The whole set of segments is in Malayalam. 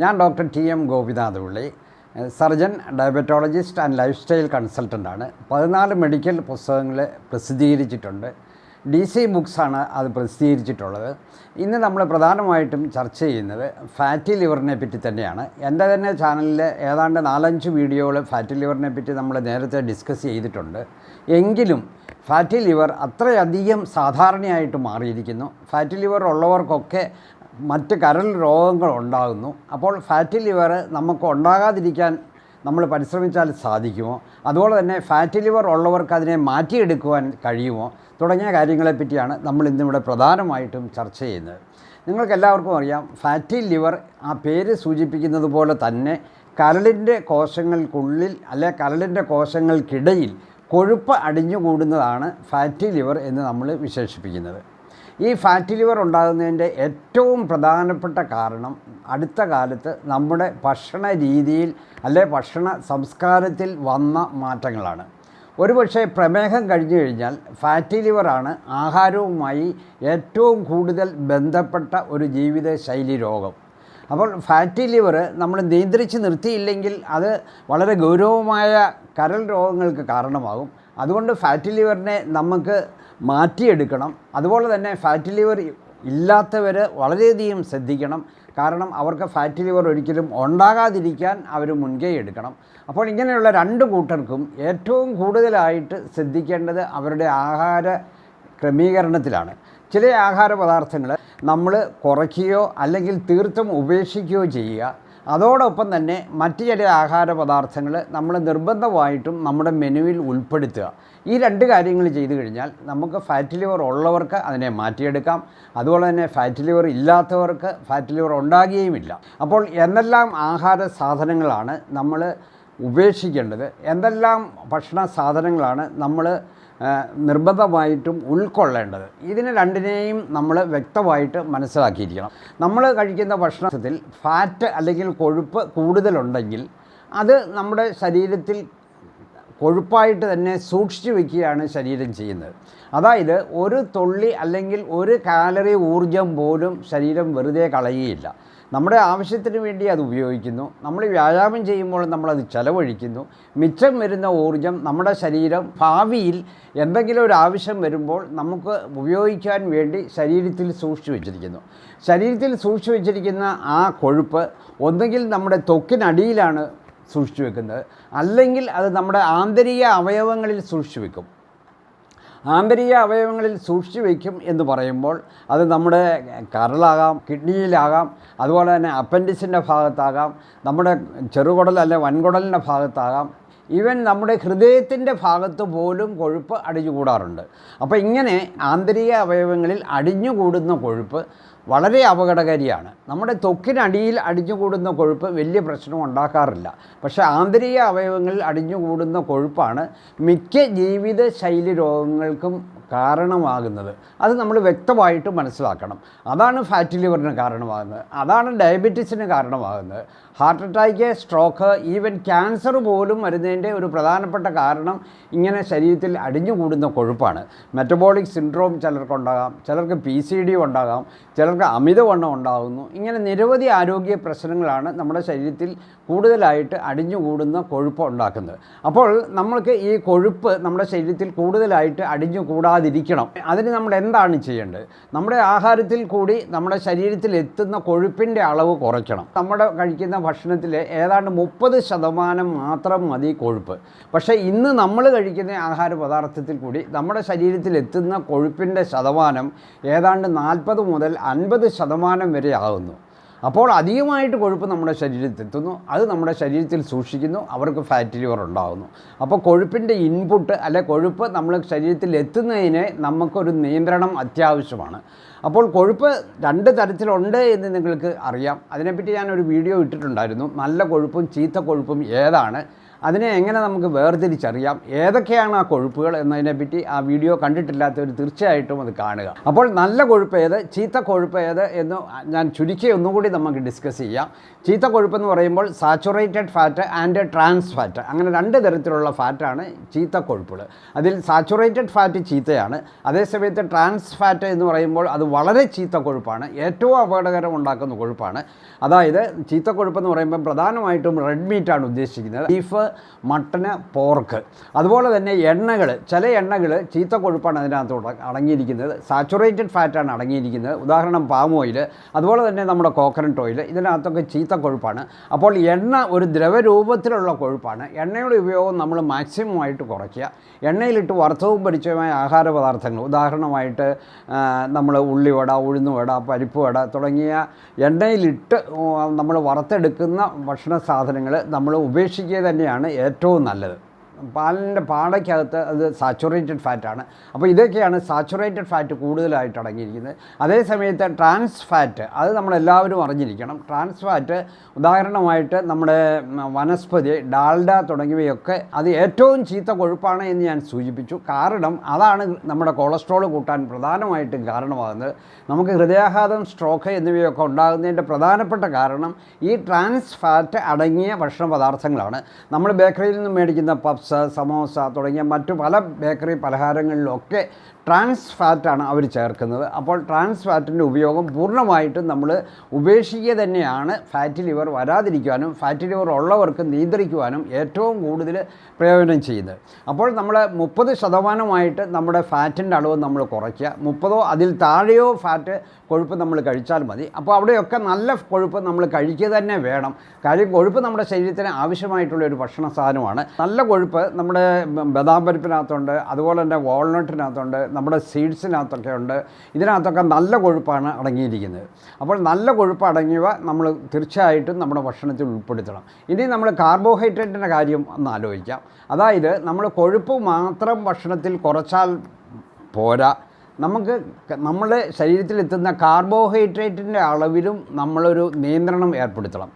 ഞാൻ doctor T M Gopinath Pillai surgeon diabetologist and lifestyle കൺസൾട്ടന്റാണ്. പതിനാല് മെഡിക്കൽ പുസ്തകങ്ങൾ പ്രസിദ്ധീകരിച്ചിട്ടുണ്ട്. ഡി സി ബുക്സാണ് അത് പ്രസിദ്ധീകരിച്ചിട്ടുള്ളത്. ഇന്ന് നമ്മൾ പ്രധാനമായിട്ടും ചർച്ച ചെയ്യുന്നത് ഫാറ്റി ലിവറിനെ പറ്റി തന്നെയാണ്. എന്റെ തന്നെ ചാനലിൽ ഏതാണ്ട് നാലഞ്ച് വീഡിയോകൾ ഫാറ്റി ലിവറിനെ പറ്റി നമ്മൾ നേരത്തെ ഡിസ്കസ് ചെയ്തിട്ടുണ്ട്. എങ്കിലും ഫാറ്റി ലിവർ അത്രയധികം സാധാരണയായിട്ട് മാറിയിരിക്കുന്നു. ഫാറ്റി ലിവർ ഉള്ളവർക്കൊക്കെ മറ്റ് കരൾ രോഗങ്ങൾ ഉണ്ടാകുന്നു അപ്പോൾ ഫാറ്റി ലിവർ നമുക്ക് ഉണ്ടാകാതിരിക്കാൻ നമ്മൾ പരിശ്രമിച്ചാൽ സാധിക്കുമോ? അതുപോലെ തന്നെ ഫാറ്റി ലിവർ ഉള്ളവർക്ക് അതിനെ മാറ്റിയെടുക്കുവാൻ കഴിയുമോ? തുടങ്ങിയ കാര്യങ്ങളെപ്പറ്റിയാണ് നമ്മൾ ഇന്നിവിടെ പ്രധാനമായിട്ടും ചർച്ച ചെയ്യുന്നത്. നിങ്ങൾക്കെല്ലാവർക്കും അറിയാം ഫാറ്റി ലിവർ ആ പേര് സൂചിപ്പിക്കുന്നത് പോലെ തന്നെ കരളിന്റെ കോശങ്ങൾക്കുള്ളിൽ അല്ലെ കരളിന്റെ കോശങ്ങൾക്കിടയിൽ കൊഴുപ്പ് അടിഞ്ഞുകൂടുന്നതാണ് ഫാറ്റി ലിവർ എന്ന് നമ്മൾ വിശേഷിപ്പിക്കുന്നത്. ഈ ഫാറ്റി ലിവർ ഉണ്ടാകുന്നതിന്റെ ഏറ്റവും പ്രധാനപ്പെട്ട കാരണം അടുത്ത കാലത്ത് നമ്മുടെ ഭക്ഷണ രീതിയിൽ അല്ലെ ഭക്ഷണ സംസ്കാരത്തിൽ വന്ന മാറ്റങ്ങളാണ്. ഒരുപക്ഷെ പ്രമേഹം കഴിഞ്ഞു കഴിഞ്ഞാൽ ഫാറ്റി ലിവറാണ് ആഹാരവുമായി ഏറ്റവും കൂടുതൽ ബന്ധപ്പെട്ട ഒരു ജീവിതശൈലി രോഗം. അപ്പോൾ ഫാറ്റി ലിവർ നമ്മൾ നിയന്ത്രിച്ച് നിർത്തിയില്ലെങ്കിൽ അത് വളരെ ഗൗരവമായ കരൾ രോഗങ്ങൾക്ക് കാരണമാകും. അതുകൊണ്ട് ഫാറ്റി ലിവറിനെ നമുക്ക് മാറ്റിയെടുക്കണം. അതുപോലെ തന്നെ ഫാറ്റി ലിവർ ഇല്ലാത്തവർ വളരെയധികം ശ്രദ്ധിക്കണം. കാരണം അവർക്ക് ഫാറ്റ് ലിവർ ഒരിക്കലും ഉണ്ടാകാതിരിക്കാൻ അവർ മുൻകൈ എടുക്കണം. അപ്പോൾ ഇങ്ങനെയുള്ള രണ്ട് കൂട്ടർക്കും ഏറ്റവും കൂടുതലായിട്ട് ശ്രദ്ധിക്കേണ്ടത് അവരുടെ ആഹാര ക്രമീകരണത്തിലാണ്. ചില ആഹാര പദാർത്ഥങ്ങൾ നമ്മൾ കുറയ്ക്കുകയോ അല്ലെങ്കിൽ തീർത്തും ഉപേക്ഷിക്കുകയോ ചെയ്യുക. അതോടൊപ്പം തന്നെ മറ്റ് ചില ആഹാര പദാർത്ഥങ്ങൾ നമ്മൾ നിർബന്ധമായിട്ടും നമ്മുടെ മെനുവിൽ ഉൾപ്പെടുത്തുക. ഈ രണ്ട് കാര്യങ്ങൾ ചെയ്തു കഴിഞ്ഞാൽ നമുക്ക് ഫാറ്റ് ലിവർ ഉള്ളവർക്ക് അതിനെ മാറ്റിയെടുക്കാം. അതുപോലെ തന്നെ ഫാറ്റ് ലിവർ ഇല്ലാത്തവർക്ക് ഫാറ്റ് ലിവർ ഉണ്ടാകുകയുമില്ല. അപ്പോൾ എന്തെല്ലാം ആഹാര സാധനങ്ങളാണ് നമ്മൾ ഉപേക്ഷിക്കേണ്ടത്. എന്തെല്ലാം ഭക്ഷണ സാധനങ്ങളാണ് നമ്മൾ നിർബന്ധമായിട്ടും ഉൾക്കൊള്ളേണ്ടത്. ഇതിന് രണ്ടിനെയും നമ്മൾ വ്യക്തമായിട്ട് മനസ്സിലാക്കിയിരിക്കണം. നമ്മൾ കഴിക്കുന്ന ഭക്ഷണത്തിൽ ഫാറ്റ് അല്ലെങ്കിൽ കൊഴുപ്പ് കൂടുതലുണ്ടെങ്കിൽ അത് നമ്മുടെ ശരീരത്തിൽ കൊഴുപ്പായിട്ട് തന്നെ സൂക്ഷിച്ചു വയ്ക്കുകയാണ് ശരീരം ചെയ്യുന്നത്. അതായത് ഒരു തുള്ളി അല്ലെങ്കിൽ ഒരു കാലറി ഊർജം പോലും ശരീരം വെറുതെ കളയുകയില്ല. നമ്മുടെ ആവശ്യത്തിന് വേണ്ടി അത് ഉപയോഗിക്കുന്നു. നമ്മൾ വ്യായാമം ചെയ്യുമ്പോൾ നമ്മളത് ചെലവഴിക്കുന്നു. മിച്ചം വരുന്ന ഊർജം നമ്മുടെ ശരീരം ഭാവിയിൽ എന്തെങ്കിലും ഒരു ആവശ്യം വരുമ്പോൾ നമുക്ക് ഉപയോഗിക്കാൻ വേണ്ടി ശരീരത്തിൽ സൂക്ഷിച്ചു വെച്ചിരിക്കുന്നു. ശരീരത്തിൽ സൂക്ഷിച്ചു വെച്ചിരിക്കുന്ന ആ കൊഴുപ്പ് ഒന്നുകിൽ നമ്മുടെ തൊക്കിനടിയിലാണ് സൂക്ഷിച്ചു വെക്കുന്നത്. അല്ലെങ്കിൽ അത് നമ്മുടെ ആന്തരിക അവയവങ്ങളിൽ സൂക്ഷിച്ചു വെക്കും. ആന്തരിക അവയവങ്ങളിൽ സൂക്ഷിച്ചു വയ്ക്കും എന്ന് പറയുമ്പോൾ അത് നമ്മുടെ കരളാകാം കിഡ്നിയിലാകാം അതുപോലെ തന്നെ അപ്പൻഡിക്സിന്റെ ഭാഗത്താകാം നമ്മുടെ ചെറുകുടൽ അല്ലെ വൻകുടലിന്റെ ഭാഗത്താകാം ഈവൻ നമ്മുടെ ഹൃദയത്തിന്റെ ഭാഗത്ത് പോലും കൊഴുപ്പ് അടിഞ്ഞുകൂടാറുണ്ട് അപ്പോൾ ഇങ്ങനെ ആന്തരിക അവയവങ്ങളിൽ അടിഞ്ഞുകൂടുന്ന കൊഴുപ്പ് വളരെ അപകടകാരിയാണ്. നമ്മുടെ തൊക്കിനടിയിൽ അടിഞ്ഞുകൂടുന്ന കൊഴുപ്പ് വലിയ പ്രശ്നം ഉണ്ടാക്കാറില്ല. പക്ഷേ ആന്തരിക അവയവങ്ങളിൽ അടിഞ്ഞുകൂടുന്ന കൊഴുപ്പാണ് മിക്ക ജീവിത ശൈലി രോഗങ്ങൾക്കും കാരണമാകുന്നത്. അത് നമ്മൾ വ്യക്തമായിട്ട് മനസ്സിലാക്കണം. അതാണ് ഫാറ്റി ലിവറിന് കാരണമാകുന്നത്. അതാണ് ഡയബറ്റീസിന് കാരണമാകുന്നത്. Heart attack stroke even cancer പോലും വരുന്നതിന്റെ ഒരു പ്രധാനപ്പെട്ട കാരണം ഇങ്ങനെ ശരീരത്തിൽ അടിഞ്ഞുകൂടുന്ന കൊഴുപ്പാണ്. മെറ്റബോളിക് സിൻഡ്രോം ചിലർക്കുണ്ടാകാം ചിലർക്ക് പി സി ഡി ഉണ്ടാകാം ചിലർക്ക് അമിതവണ്ണം ഉണ്ടാകുന്നു. ഇങ്ങനെ നിരവധി ആരോഗ്യ പ്രശ്നങ്ങളാണ് നമ്മുടെ ശരീരത്തിൽ കൂടുതലായിട്ട് അടിഞ്ഞുകൂടുന്ന കൊഴുപ്പ് ഉണ്ടാക്കുന്നത്. അപ്പോൾ നമ്മൾക്ക് ഈ കൊഴുപ്പ് നമ്മുടെ ശരീരത്തിൽ കൂടുതലായിട്ട് അടിഞ്ഞുകൂടാതിരിക്കണം അതിന് നമ്മൾ എന്താണ് ചെയ്യേണ്ടത്? നമ്മുടെ ആഹാരത്തിൽ കൂടി നമ്മുടെ ശരീരത്തിൽ എത്തുന്ന കൊഴുപ്പിന്റെ അളവ് കുറയ്ക്കണം. നമ്മുടെ കഴിക്കുന്ന ഭക്ഷണത്തിൽ ഏതാണ്ട് മുപ്പത് ശതമാനം മാത്രം മതി കൊഴുപ്പ്. പക്ഷേ ഇന്ന് നമ്മൾ കഴിക്കുന്ന ആഹാര പദാർത്ഥത്തിൽ കൂടി നമ്മുടെ ശരീരത്തിൽ എത്തുന്ന കൊഴുപ്പിന്റെ ശതമാനം ഏതാണ്ട് നാൽപ്പത് മുതൽ അൻപത് ശതമാനം വരെ ആകുന്നു അപ്പോൾ അധികമായിട്ട് കൊഴുപ്പ് നമ്മുടെ ശരീരത്തിൽ എത്തുന്നു. അത് നമ്മുടെ ശരീരത്തിൽ സൂക്ഷിക്കുന്നു. അവർക്ക് ഫാറ്റ് ലിവർ ഉണ്ടാകുന്നു അപ്പോൾ കൊഴുപ്പിന്റെ ഇൻപുട്ട് അല്ലെ കൊഴുപ്പ് നമ്മൾ ശരീരത്തിൽ എത്തുന്നതിന് നമുക്കൊരു നിയന്ത്രണം അത്യാവശ്യമാണ്. അപ്പോൾ കൊഴുപ്പ് രണ്ട് തരത്തിലുണ്ട് എന്ന് നിങ്ങൾക്ക് അറിയാം. അതിനെപ്പറ്റി ഞാനൊരു വീഡിയോ ഇട്ടിട്ടുണ്ടായിരുന്നു. നല്ല കൊഴുപ്പും ചീത്ത കൊഴുപ്പും ഏതാണ്? അതിനെ എങ്ങനെ നമുക്ക് വേർതിരിച്ചറിയാം? ഏതൊക്കെയാണ് ആ കൊഴുപ്പുകൾ എന്നതിനെപ്പറ്റി ആ വീഡിയോ കണ്ടിട്ടില്ലാത്തവർ തീർച്ചയായിട്ടും അത് കാണുക. അപ്പോൾ നല്ല കൊഴുപ്പ് ഏത് ചീത്ത കൊഴുപ്പ് ഏത് എന്ന് ഞാൻ ചുരുക്കി ഒന്നുകൂടി നമുക്ക് ഡിസ്കസ് ചെയ്യാം. ചീത്ത കൊഴുപ്പെന്ന് പറയുമ്പോൾ saturated fat and trans fat. അങ്ങനെ രണ്ട് തരത്തിലുള്ള ഫാറ്റാണ് ചീത്ത കൊഴുപ്പുകൾ. അതിൽ സാച്ചുറേറ്റഡ് ഫാറ്റ് ചീത്തയാണ്. അതേസമയത്ത് ട്രാൻസ് ഫാറ്റ് എന്ന് പറയുമ്പോൾ അത് വളരെ ചീത്ത കൊഴുപ്പാണ്. ഏറ്റവും അപകടകരം ഉണ്ടാക്കുന്ന കൊഴുപ്പാണ്. അതായത് ചീത്ത കൊഴുപ്പെന്ന് പറയുമ്പോൾ പ്രധാനമായിട്ടും റെഡ് മീറ്റാണ് ഉദ്ദേശിക്കുന്നത്. ബീഫ് മട്ടന് പോർക്ക്. അതുപോലെ തന്നെ എണ്ണകൾ ചില എണ്ണകൾ ചീത്ത കൊഴുപ്പാണ് അതിനകത്ത് അടങ്ങിയിരിക്കുന്നത്. സാച്ചുറേറ്റഡ് ഫാറ്റാണ് അടങ്ങിയിരിക്കുന്നത്. ഉദാഹരണം പാം ഓയിൽ അതുപോലെ തന്നെ നമ്മുടെ കോക്കനട്ട് ഓയിൽ ഇതിനകത്തൊക്കെ ചീത്ത കൊഴുപ്പാണ്. അപ്പോൾ എണ്ണ ഒരു ദ്രവരൂപത്തിലുള്ള കൊഴുപ്പാണ്. എണ്ണയുടെ ഉപയോഗം നമ്മൾ മാക്സിമം ആയിട്ട് കുറയ്ക്കുക. എണ്ണയിലിട്ട് വറുത്തവും പരിചയമായ ആഹാര പദാർത്ഥങ്ങൾ ഉദാഹരണമായിട്ട് നമ്മൾ ഉള്ളി വട ഉള്ളിവട ഉഴുന്നുവട പരിപ്പ് വട തുടങ്ങിയ എണ്ണയിലിട്ട് നമ്മൾ വറുത്തെടുക്കുന്ന ഭക്ഷണ സാധനങ്ങൾ നമ്മൾ ഉപേക്ഷിക്കുക തന്നെയാണ് ഏറ്റവും നല്ലത്. പാലിന്റെ പാടയ്ക്കകത്ത് അത് സാച്ചുറേറ്റഡ് ഫാറ്റാണ്. അപ്പോൾ ഇതൊക്കെയാണ് സാച്ചുറേറ്റഡ് ഫാറ്റ് കൂടുതലായിട്ട് അടങ്ങിയിരിക്കുന്നത്. അതേ സമയത്ത് ട്രാൻസ് ഫാറ്റ് അത് നമ്മളെല്ലാവരും അറിഞ്ഞിരിക്കണം. ട്രാൻസ് ഫാറ്റ് ഉദാഹരണമായിട്ട് നമ്മുടെ വനസ്പതി ഡാൽഡ തുടങ്ങിയവയൊക്കെ അത് ഏറ്റവും ചീത്ത കൊഴുപ്പാണ് എന്ന് ഞാൻ സൂചിപ്പിച്ചു. കാരണം അതാണ് നമ്മുടെ കൊളസ്ട്രോൾ കൂട്ടാൻ പ്രധാനമായിട്ടും കാരണമാകുന്നത്. നമുക്ക് ഹൃദയാഘാതം സ്ട്രോക്ക് എന്നിവയൊക്കെ ഉണ്ടാകുന്നതിന്റെ പ്രധാനപ്പെട്ട കാരണം ഈ ട്രാൻസ് ഫാറ്റ് അടങ്ങിയ ഭക്ഷണ പദാർത്ഥങ്ങളാണ്. നമ്മൾ ബേക്കറിയിൽ നിന്ന് മേടിക്കുന്ന പപ്സ് സമോസ തുടങ്ങിയ മറ്റു പല ബേക്കറി പലഹാരങ്ങളിലൊക്കെ ട്രാൻസ് ഫാറ്റാണ് അവർ ചേർക്കുന്നത്. അപ്പോൾ ട്രാൻസ് ഫാറ്റിന്റെ ഉപയോഗം പൂർണമായിട്ടും നമ്മൾ ഉപേക്ഷിക്കുക തന്നെയാണ് ഫാറ്റ് ലിവർ വരാതിരിക്കുവാനും ഫാറ്റ് ലിവർ ഉള്ളവർക്ക് നിയന്ത്രിക്കുവാനും ഏറ്റവും കൂടുതൽ പ്രയോജനം ചെയ്യുന്നത്. അപ്പോൾ നമ്മൾ മുപ്പത് ശതമാനമായിട്ട് നമ്മുടെ ഫാറ്റിന്റെ അളവ് നമ്മൾ കുറയ്ക്കുക. മുപ്പതോ അതിൽ താഴെയോ ഫാറ്റ് കൊഴുപ്പ് നമ്മൾ കഴിച്ചാൽ മതി. അപ്പോൾ അവിടെയൊക്കെ നല്ല കൊഴുപ്പ് നമ്മൾ കഴിക്കുക തന്നെ വേണം. കാര്യം കൊഴുപ്പ് നമ്മുടെ ശരീരത്തിന് ആവശ്യമായിട്ടുള്ള ഒരു ഭക്ഷണ സാധനമാണ്. നല്ല കൊഴുപ്പ് നമ്മുടെ ബദാം പരിപ്പിനകത്തുണ്ട് അതുപോലെ തന്നെ വാൾനട്ടിനകത്തുണ്ട് നമ്മുടെ സീഡ്സിനകത്തൊക്കെ ഉണ്ട്. ഇതിനകത്തൊക്കെ നല്ല കൊഴുപ്പാണ് അടങ്ങിയിരിക്കുന്നത്. അപ്പോൾ നല്ല കൊഴുപ്പ് അടങ്ങിയവ നമ്മൾ തീർച്ചയായിട്ടും നമ്മുടെ ഭക്ഷണത്തിൽ ഉൾപ്പെടുത്തണം. ഇനി നമ്മൾ കാർബോഹൈഡ്രേറ്റിന്റെ കാര്യം ഒന്ന് ആലോചിക്കാം. അതായത് നമ്മൾ കൊഴുപ്പ് മാത്രം ഭക്ഷണത്തിൽ കുറച്ചാൽ പോരാ. നമുക്ക് നമ്മുടെ ശരീരത്തിലെത്തുന്ന കാർബോഹൈഡ്രേറ്റിന്റെ അളവിലും നമ്മളൊരു നിയന്ത്രണം ഏർപ്പെടുത്തണം.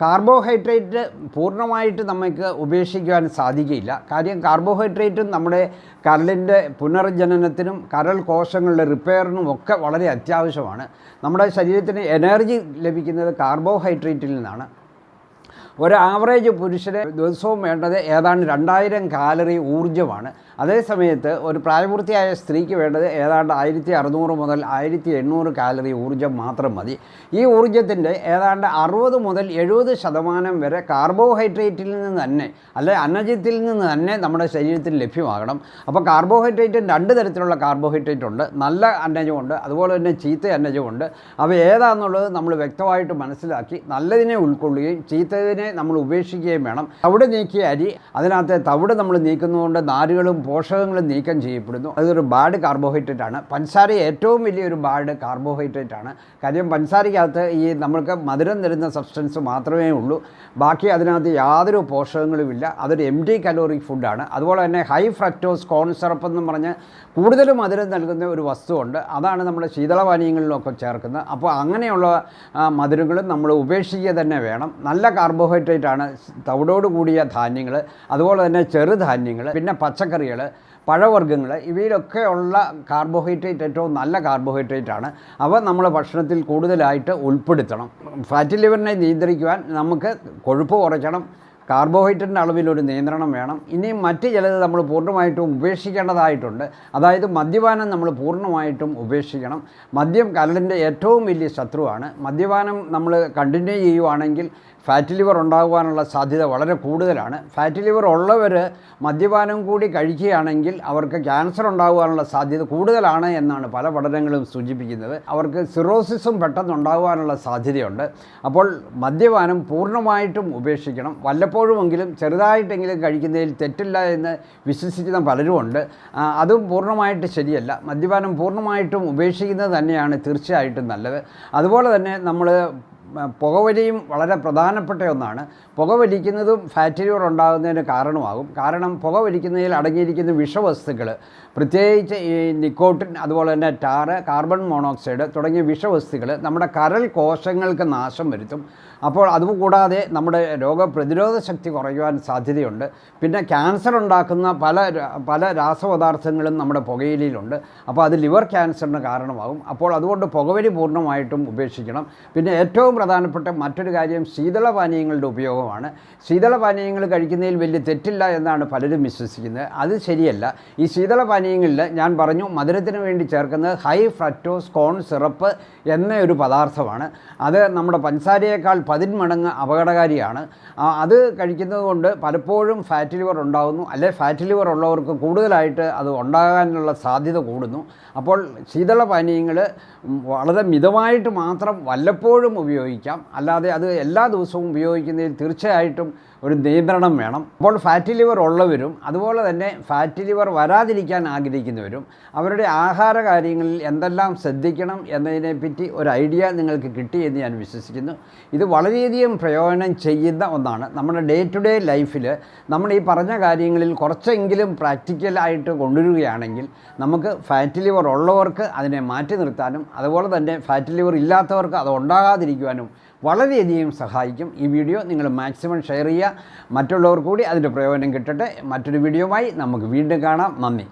കാർബോഹൈഡ്രേറ്റ് പൂർണമായിട്ട് നമുക്ക് ഉപേക്ഷിക്കുവാൻ സാധിക്കില്ല കാര്യം കാർബോഹൈഡ്രേറ്റും നമ്മുടെ കരളിന്റെ പുനർജനനത്തിനും കരൾ കോശങ്ങളുടെ റിപ്പയറിനും ഒക്കെ വളരെ അത്യാവശ്യമാണ്. നമ്മുടെ ശരീരത്തിന് എനർജി ലഭിക്കുന്നത് കാർബോഹൈഡ്രേറ്റിൽ നിന്നാണ്. ഒരു ആവറേജ് പുരുഷന് ദിവസവും വേണ്ടത് ഏതാണ്ട് രണ്ടായിരം കാലറി ഊർജമാണ്. അതേ സമയത്ത് ഒരു പ്രായപൂർത്തിയായ സ്ത്രീക്ക് വേണ്ടത് ഏതാണ്ട് ആയിരത്തി അറുന്നൂറ് മുതൽ ആയിരത്തി എണ്ണൂറ് കാലറി ഊർജം മാത്രം മതി. ഈ ഊർജത്തിന്റെ ഏതാണ്ട് അറുപത് മുതൽ എഴുപത് ശതമാനം വരെ കാർബോഹൈഡ്രേറ്റിൽ നിന്ന് തന്നെ അല്ലെ അന്നജത്തിൽ നിന്ന് തന്നെ നമ്മുടെ ശരീരത്തിൽ ലഭ്യമാകണം. അപ്പോൾ കാർബോഹൈഡ്രേറ്റ് രണ്ട് തരത്തിലുള്ള കാർബോഹൈഡ്രേറ്റ് ഉണ്ട്. നല്ല അന്നജമുണ്ട് അതുപോലെ തന്നെ ചീത്ത അന്നജമുണ്ട് അവ ഏതാണെന്നുള്ളത് നമ്മൾ വ്യക്തമായിട്ട് മനസ്സിലാക്കി നല്ലതിനെ ഉൾക്കൊള്ളുകയും ചീത്തതിനെ നമ്മൾ ഉപേക്ഷിക്കുകയും വേണം. തവിട് നീക്കിയ അരി അതിനകത്തെ തവിട് നമ്മൾ നീക്കുന്നതുകൊണ്ട് നാരുകളും പോഷകങ്ങളും നീക്കം ചെയ്യപ്പെടുന്നു. അതൊരു ബാഡ് കാർബോഹൈഡ്രേറ്റ് ആണ്. പഞ്ചസാര ഏറ്റവും വലിയൊരു ബാഡ് കാർബോഹൈഡ്രേറ്റ് ആണ്. കാര്യം പഞ്ചസാരയ്ക്കകത്ത് ഈ നമ്മൾക്ക് മധുരം തരുന്ന സബ്സ്റ്റൻസ് മാത്രമേ ഉള്ളൂ. ബാക്കി അതിനകത്ത് യാതൊരു പോഷകങ്ങളുമില്ല അതൊരു എം ഡി കലോറി ഫുഡാണ് അതുപോലെ തന്നെ ഹൈ ഫ്രക്ടോസ് കോൺ സിറപ്പ് എന്ന് പറഞ്ഞ് കൂടുതൽ മധുരം നൽകുന്ന ഒരു വസ്തുവുണ്ട്. അതാണ് നമ്മുടെ ശീതളപാനീയങ്ങളിലൊക്കെ ചേർക്കുന്നത്. അപ്പോൾ അങ്ങനെയുള്ള മധുരങ്ങളും നമ്മൾ ഉപേക്ഷിക്കുക തന്നെ വേണം. നല്ല കാർബോഹൈഡ്രേറ്റ് ആണ്. തവിടോട് കൂടിയ ധാന്യങ്ങൾ. അതുപോലെ തന്നെ ചെറുധാന്യങ്ങൾ. പിന്നെ പച്ചക്കറികൾ. പഴവർഗങ്ങൾ ഇവയിലൊക്കെ ഉള്ള കാർബോഹൈഡ്രേറ്റ് ഏറ്റവും നല്ല കാർബോഹൈഡ്രേറ്റ് ആണ്. അവ നമ്മൾ ഭക്ഷണത്തിൽ കൂടുതലായിട്ട് ഉൾപ്പെടുത്തണം. ഫാറ്റ് ലിവറിനെ നിയന്ത്രിക്കുവാൻ നമുക്ക് കൊഴുപ്പ് കുറയ്ക്കണം. കാർബോഹൈഡ്രേറ്റിന്റെ അളവിലൊരു നിയന്ത്രണം വേണം. ഇനിയും മറ്റ് ചിലത് നമ്മൾ പൂർണമായിട്ടും ഉപേക്ഷിക്കേണ്ടതായിട്ടുണ്ട്. അതായത് മദ്യപാനം നമ്മൾ പൂർണമായിട്ടും ഉപേക്ഷിക്കണം. മദ്യം കരളിന്റെ ഏറ്റവും വലിയ ശത്രുവാണ്. മദ്യപാനം നമ്മൾ കണ്ടിന്യൂ ചെയ്യുവാണെങ്കിൽ ഫാറ്റ് ലിവർ ഉണ്ടാകുവാനുള്ള സാധ്യത വളരെ കൂടുതലാണ്. ഫാറ്റ് ലിവർ ഉള്ളവർ മദ്യപാനം കൂടി കഴിക്കുകയാണെങ്കിൽ അവർക്ക് ക്യാൻസർ ഉണ്ടാകുവാനുള്ള സാധ്യത കൂടുതലാണ് എന്നാണ് പല പഠനങ്ങളും സൂചിപ്പിക്കുന്നത്. അവർക്ക് സിറോസിസും പെട്ടെന്ന് ഉണ്ടാകുവാനുള്ള സാധ്യതയുണ്ട്. അപ്പോൾ മദ്യപാനം പൂർണമായിട്ടും ഉപേക്ഷിക്കണം. വല്ലപ്പോഴുമെങ്കിലും ചെറുതായിട്ടെങ്കിലും കഴിക്കുന്നതിൽ തെറ്റില്ല എന്ന് വിശ്വസിക്കുന്ന പലരുമുണ്ട്. അതും പൂർണമായിട്ട് ശരിയല്ല. മദ്യപാനം പൂർണമായിട്ടും ഉപേക്ഷിക്കുന്നത് തന്നെയാണ് തീർച്ചയായിട്ടും നല്ലത്. അതുപോലെ തന്നെ നമ്മൾ പുകവലിയും വളരെ പ്രധാനപ്പെട്ട ഒന്നാണ്. പുകവലിക്കുന്നതും ഫാറ്റ് ലിവർ ഉണ്ടാകുന്നതിന് കാരണമാകും. കാരണം പുകവലിക്കുന്നതിൽ അടങ്ങിയിരിക്കുന്ന വിഷവസ്തുക്കൾ പ്രത്യേകിച്ച് ഈ നിക്കോട്ടിൻ അതുപോലെ തന്നെ ടാറ് കാർബൺ മോണോക്സൈഡ് തുടങ്ങിയ വിഷവസ്തുക്കൾ നമ്മുടെ കരൾ കോശങ്ങൾക്ക് നാശം വരുത്തും. അപ്പോൾ അതും കൂടാതെ നമ്മുടെ രോഗപ്രതിരോധ ശക്തി കുറയുവാൻ സാധ്യതയുണ്ട്. പിന്നെ ക്യാൻസർ ഉണ്ടാക്കുന്ന പല പല രാസപദാർത്ഥങ്ങളും നമ്മുടെ പുകയിലയിലുണ്ട്. അപ്പോൾ അത് ലിവർ ക്യാൻസറിന് കാരണമാകും. അപ്പോൾ അതുകൊണ്ട് പുകവലി പൂർണമായിട്ടും ഉപേക്ഷിക്കണം. പിന്നെ ഏറ്റവും പ്രധാനപ്പെട്ട മറ്റൊരു കാര്യം ശീതളപാനീയങ്ങളുടെ ഉപയോഗമാണ്. ശീതളപാനീയങ്ങൾ കഴിക്കുന്നതിൽ വലിയ തെറ്റില്ല എന്നാണ് പലരും വിശ്വസിക്കുന്നത്. അത് ശരിയല്ല. ഈ ശീതളപാനീയങ്ങളിൽ ഞാൻ പറഞ്ഞു മധുരത്തിന് വേണ്ടി ചേർക്കുന്നത് ഹൈ ഫ്രക്ടോസ് കോൺ സിറപ്പ് എന്ന ഒരു പദാർത്ഥമാണ്. അത് നമ്മുടെ പഞ്ചസാരയേക്കാൾ പതിന്മടങ്ങ് അപകടകാരിയാണ്. അത് കഴിക്കുന്നത് കൊണ്ട് പലപ്പോഴും ഫാറ്റ് ലിവർ ഉണ്ടാകുന്നു. അല്ലെ ഫാറ്റ് ലിവർ ഉള്ളവർക്ക് കൂടുതലായിട്ട് അത് ഉണ്ടാകാനുള്ള സാധ്യത കൂടുന്നു. അപ്പോൾ ശീതള പാനീയങ്ങൾ വളരെ മിതമായിട്ട് മാത്രം വല്ലപ്പോഴും ഉപയോഗിക്കാം. അല്ലാതെ അത് എല്ലാ ദിവസവും ഉപയോഗിക്കുന്നതിൽ തീർച്ചയായിട്ടും ഒരു നിയന്ത്രണം വേണം. അപ്പോൾ ഫാറ്റി ലിവർ ഉള്ളവരും അതുപോലെ തന്നെ ഫാറ്റി ലിവർ വരാതിരിക്കാൻ ആഗ്രഹിക്കുന്നവരും അവരുടെ ആഹാര കാര്യങ്ങളിൽ എന്തെല്ലാം ശ്രദ്ധിക്കണം എന്നതിനെപ്പറ്റി ഒരു ഐഡിയ നിങ്ങൾക്ക് കിട്ടി എന്ന് ഞാൻ വിശ്വസിക്കുന്നു. ഇത് വളരെയധികം പ്രയോജനം ചെയ്യുന്ന ഒന്നാണ്. നമ്മുടെ ഡേ ടു ഡേ ലൈഫിൽ നമ്മൾ ഈ പറഞ്ഞ കാര്യങ്ങളിൽ കുറച്ചെങ്കിലും പ്രാക്ടിക്കലായിട്ട് കൊണ്ടുവരികയാണെങ്കിൽ നമുക്ക് ഫാറ്റി ഉള്ളവർക്ക് അതിനെ മാറ്റി നിർത്താനും അതുപോലെ തന്നെ ഫാറ്റ് ലിവർ ഇല്ലാത്തവർക്ക് അത് ഉണ്ടാകാതിരിക്കുവാനും വളരെയധികം സഹായിക്കും. ഈ വീഡിയോ നിങ്ങൾ മാക്സിമം ഷെയർ ചെയ്യുക. മറ്റുള്ളവർ കൂടി അതിന്റെ പ്രയോജനം കിട്ടട്ടെ. മറ്റൊരു വീഡിയോയുമായി നമുക്ക് വീണ്ടും കാണാം. നന്ദി.